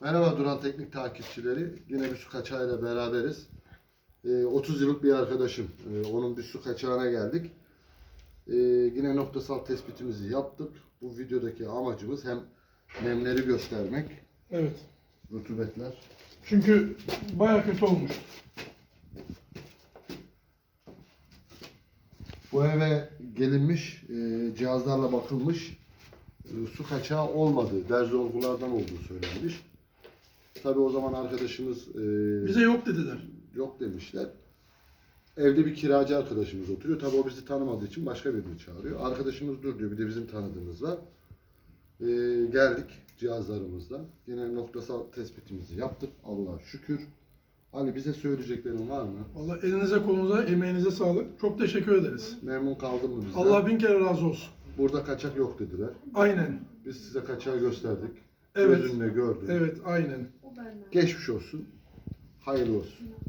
Merhaba Duran Teknik takipçileri. Yine bir su kaçağıyla beraberiz. Ee, 30 yıllık bir arkadaşım. Ee, onun bir su kaçağına geldik. Ee, yine noktasal tespitimizi yaptık. Bu videodaki amacımız hem nemleri göstermek, Evet. rutubetler. Çünkü baya kötü olmuş. Bu eve gelinmiş, e, cihazlarla bakılmış, e, su kaçağı olmadığı, derz olgulardan olduğu söylenmiş. Tabii o zaman arkadaşımız e, Bize yok dediler. yok demişler. Evde bir kiracı arkadaşımız oturuyor. Tabii o bizi tanımadığı için başka birini çağırıyor. Arkadaşımız dur diyor. Bir de bizim tanıdığımız var. Ee, geldik cihazlarımızla. Yine noktasal tespitimizi yaptık. Allah'a şükür. Ali bize söyleyeceklerin var mı? Vallahi elinize kolunuza, emeğinize sağlık. Çok teşekkür ederiz. Memnun kaldın mı bizden? Allah bin kere razı olsun. Burada kaçak yok dediler. Aynen. Biz size kaçağı gösterdik. Evet. Gözünle gördün. Evet, aynen. Geçmiş olsun. Hayırlı olsun.